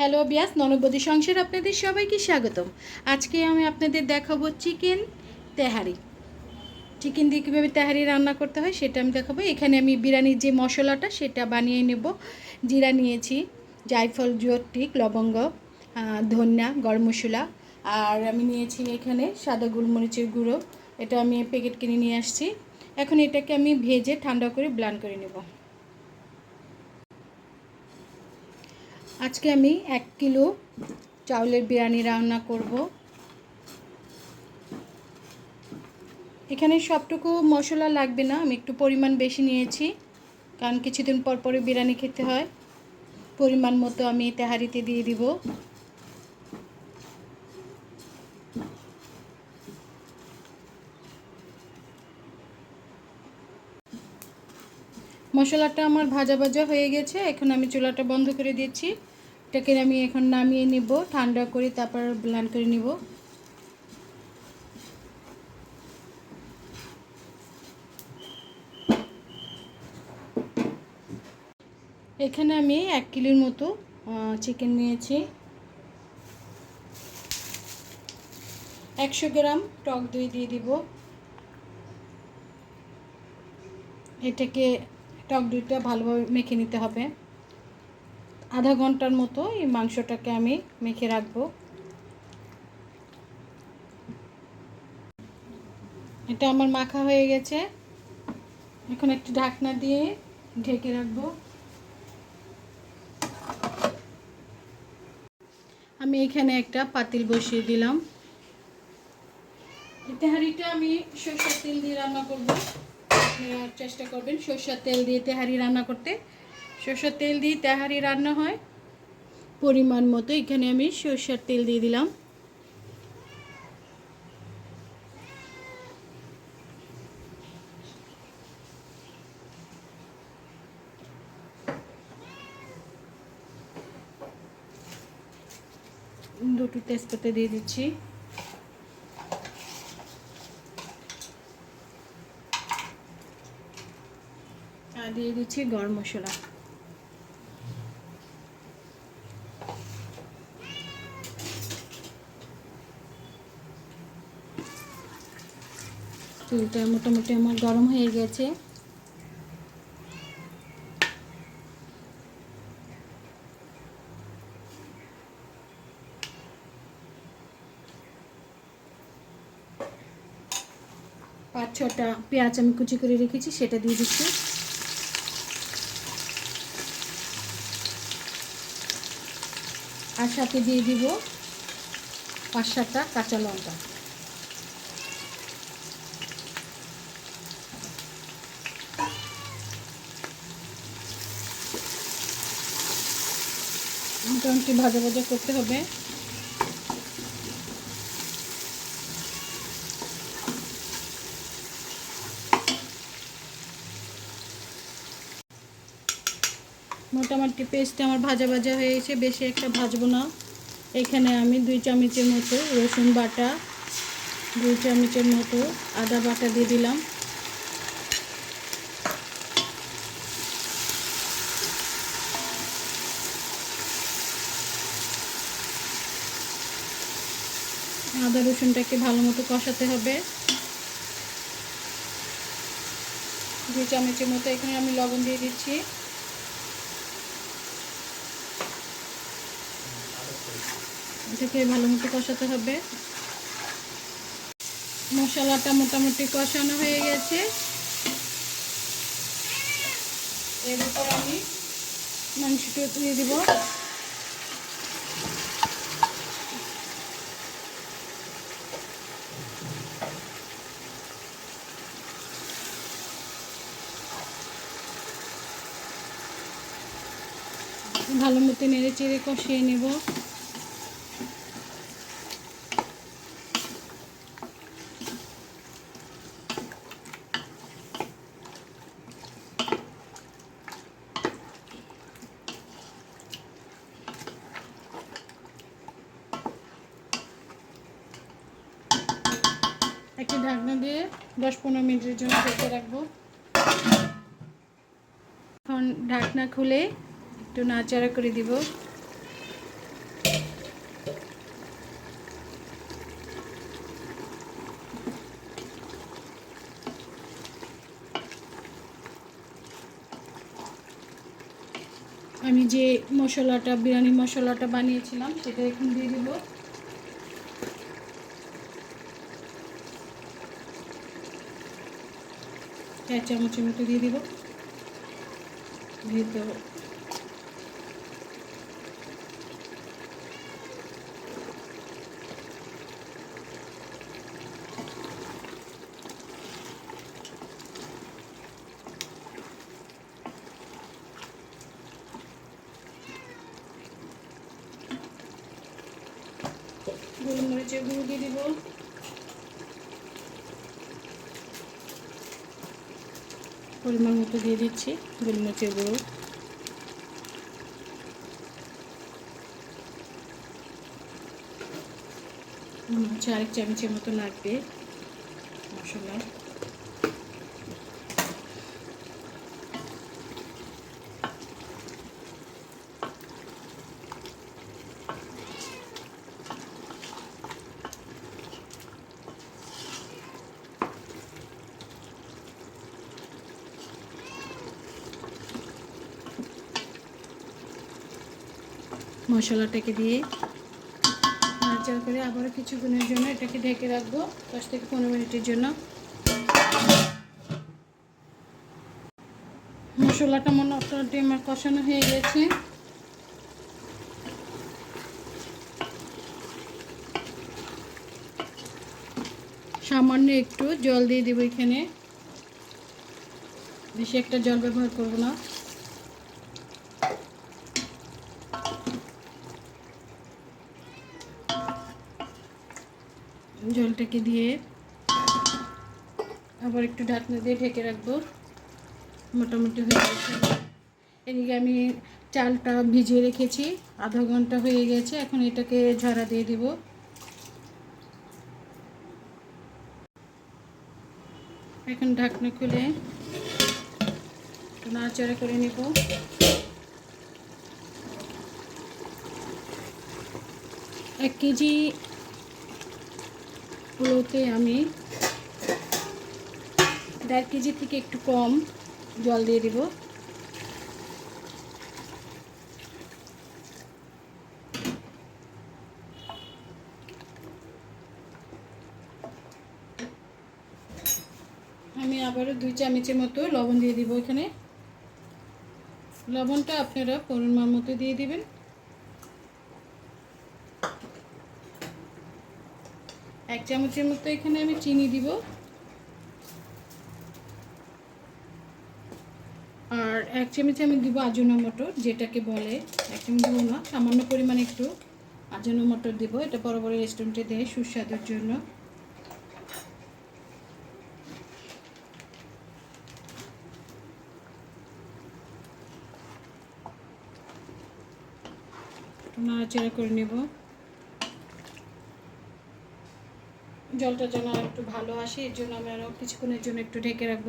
Hello বিয়াস ননবদী সংসার আপনাদের সবাইকে স্বাগতম। আজকে আমি আপনাদের দেখাবো চিকেন তেহারি। চিকেন দিয়ে কীভাবে তেহারি রান্না করতে হয় সেটা আমি দেখাবো। এখানে আমি বিরিয়ানির যে মশলাটা সেটা বানিয়ে নেব। জিরা নিয়েছি, জায়ফল জটিক লবঙ্গ ধনিয়া, গরম মশলা। আর আমি নিয়েছি এখানে সাদা গোলমরিচের গুঁড়ো। এটা আমি প্যাকেট কিনে নিয়ে আসছি। এখন এটাকে আমি ভেজে ঠান্ডা করে ব্লান করে নেব। আজকে আমি এক কিলো চাউলের বিরিয়ানি রান্না করব। এখানে সবটুকু মশলা লাগবে না, আমি একটু পরিমাণ বেশি নিয়েছি, কারণ কিছুদিন পর পরে বিরিয়ানি খেতে হয়। পরিমাণ মতো আমি তেহারিতে দিয়ে দিব। মশলাটা আমার ভাজা ভাজা হয়ে গেছে, এখন আমি চুলাটা বন্ধ করে দিচ্ছি। এটাকে আমি এখন নামিয়ে নিব, ঠান্ডা করে তারপর ব্লান করে নিব। এখানে আমি এক কিলোর মতো চিকেন নিয়েছি। একশো গ্রাম টক দই দিয়ে দিব। এটাকে টক দইটা ভালোভাবে মেখে নিতে হবে। আধা ঘণ্টার মতো এই মাংসটাকে আমি মেখে রাখব। এটা আমার মাখা হয়ে গেছে। এখন একটু ঢাকনা দিয়ে ঢেকে রাখব। আমি এখানে একটা পাতিল বসিয়ে দিলাম। তেহারিটা আমি সরষের তেল দিয়ে রান্না করব। আপনারা চেষ্টা করবেন সরষের তেল দিয়ে তেহারি রান্না করতে। সরষের তেল দিয়ে তেহারি রান্না হয়। পরিমাণ মতো এখানে আমি সরষের তেল দিয়ে দিলাম। দুটো তেজপাতা দিয়ে দিচ্ছি। আর দিয়ে দিচ্ছি গরম মশলা। তেলটা মোটামুটি আমার গরম হয়ে গেছে। পাঁচ ছটা পেঁয়াজ আমি কুচি করে রেখেছি, সেটা দিয়ে দিচ্ছি। আর সাথে দিয়ে দিব পাঁচ সাতটা কাঁচা লঙ্কা। মোটামুটি ভাজা ভাজা করতে হবে। মোটামুটি পেস্টটা আমার ভাজা ভাজা হয়েছে বেশি একটা ভাজবো না। এখানে আমি দুই চামচের মতো রসুন বাটা, দুই চামচের মতো আদা বাটা দিয়ে দিলাম। আদা রসুনটাকে ভালো মতো কষাতে হবে। দুই চামচের মতো এখানে আমি লবণ দিয়ে দিচ্ছি। এটাকে ভালো মতো কষাতে হবে। মশলাটা মোটামুটি কষানো হয়ে গেছে। এর উপর আমি মাংসটা দিয়ে দিব ভালো মতো নেড়ে চেড়ে কষিয়ে নেব। একটা ঢাকনা দিয়ে দশ পনেরো মিনিটের জন্য ঢেকে রাখব। এখন ঢাকনা খুলে একটু নাড়াচাড়া করে দিব। আমি যে মশলাটা বিরিয়ানি মশলাটা বানিয়েছিলাম, সেটা এখন দিয়ে দিব। চার চামচের মতো দিয়ে দিব। দিয়ে দেবো গোলমরিচের গুঁড়ো দিয়ে দিব। পরিমাণ মতো দিয়ে দিচ্ছি, গোলমরিচের গুঁড়ো। মনে হচ্ছে আরেক চামচের মতো লাগবে মশলা। মশলাটাকে দিয়ে নাড়াচাড়া করে আবারও কিছুক্ষণের জন্য এটাকে ঢেকে রাখব, দশ থেকে পনেরো মিনিটের জন্য। মশলাটা মোটামুটি আমার কষানো হয়ে গেছে? সামান্য একটু জল দিয়ে দেবো এখানে। বেশি একটা জল ব্যবহার করব না। জলটাকে দিয়ে আবার একটু ঢাকনা দিয়ে ঢেকে রাখব। মোটামুটি হয়ে গেছে। এদিকে আমি চালটা ভিজিয়ে রেখেছি। আধা ঘণ্টা হয়ে গেছে। এখন এটাকে ঝাড়া দিয়ে দিব। এখন ঢাকনা খুলে নাড়াচাড়া করে নেব। এক কেজি পোলোতে আমি দেড় কেজি থেকে একটু কম জল দিয়ে দিব। আমি আবারও দুই চামচের মতো লবণ দিয়ে দিব এখানে। লবণটা আপনারা পরিমাণ মতো দিয়ে দিবেন। এক চামচের মতো এখানে আমি চিনি দিব। আর এক চামচ আমি দিব আজনা মটর, যেটাকে বলে, এক চামচ দেবো না, সামান্য পরিমাণে একটু আজনা মটর দিব। এটা বড় বড় রেস্টুরেন্টে দেয়, সুস্বাদুর জন্য। নাড়াচাড়া করে নেব। জলটা যেন আর একটু ভালো আসে, এর জন্য আমি আরও কিছুক্ষণের জন্য একটু ঢেকে রাখব।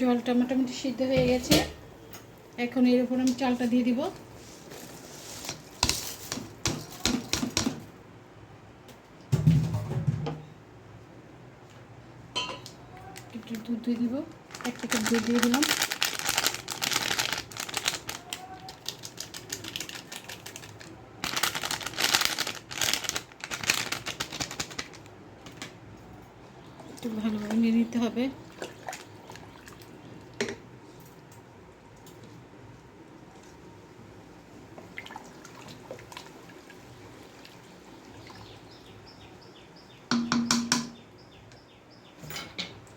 জলটা মোটামুটি সিদ্ধ হয়ে গেছে। এখন এর উপর আমি চালটা দিয়ে দিব। একটু দুধ দিয়ে দিব। এক প্যাকেট দুধ দিয়ে দিলাম। একটু ভালোভাবে নিয়ে নিতে হবে।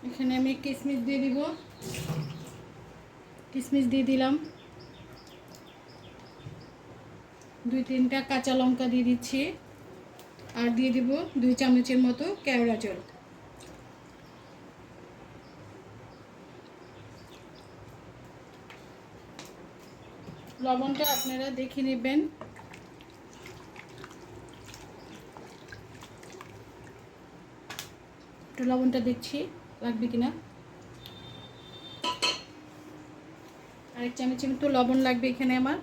এখানে আমি কিশমিশ দিয়ে দিব। কিশমিশ দিয়ে দিলাম। দুই তিনটা কাঁচা লঙ্কা দিয়ে দিচ্ছি। আর দিয়ে দিব দুই চামচের মতো কেওড়া জল। লবণটা আপনারা দেখে নেবেন। একটু লবণটা দেখছি লাগবে কিনা? আরেক চামচ কিন্তু লবণ লাগবে এখানে আমার।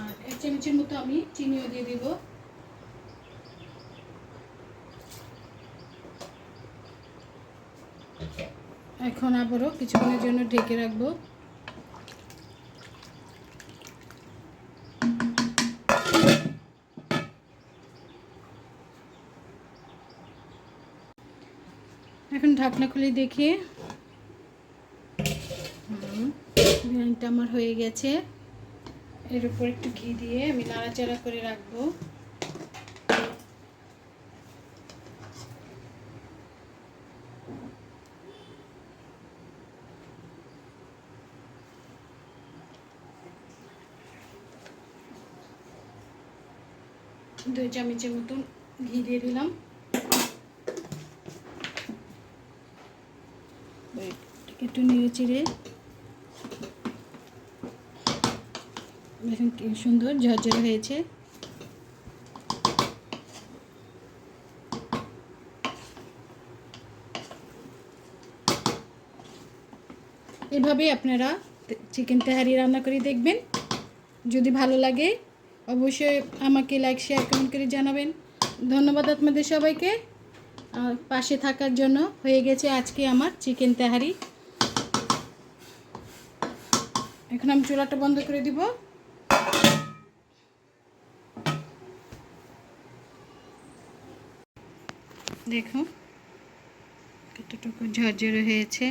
আর এক চামচের মতো আমি চিনিও দিয়ে দিব। Okay. এখন আবারও কিছুক্ষণের জন্য ঢেকে রাখব। এখন ঢাকনা খুলে দেখি। বিরিয়ানিটা আমার হয়ে গেছে। এর উপর একটু ঘি দিয়ে আমি নাড়াচাড়া করে রাখব। দুই চামচের মতন ঘি দিয়ে দিলাম। একটু নেড়ে চিড়ে। দেখুন কি সুন্দর ঝরঝরে হয়েছে। এভাবেই আপনারা চিকেন তেহারি রান্না করে দেখবেন। যদি ভালো লাগে অবশ্যই আমাকে লাইক শেয়ার কমেন্ট করে জানাবেন। ধন্যবাদ আপনাদের সবাইকে। পাশে থাকার জন্য হয়ে গেছে আজকে আমার চিকেন তেহারি। এখন আমি চুলাটা বন্ধ করে দিব। দেখুন, কতটুকু ঝরঝরে হয়েছে।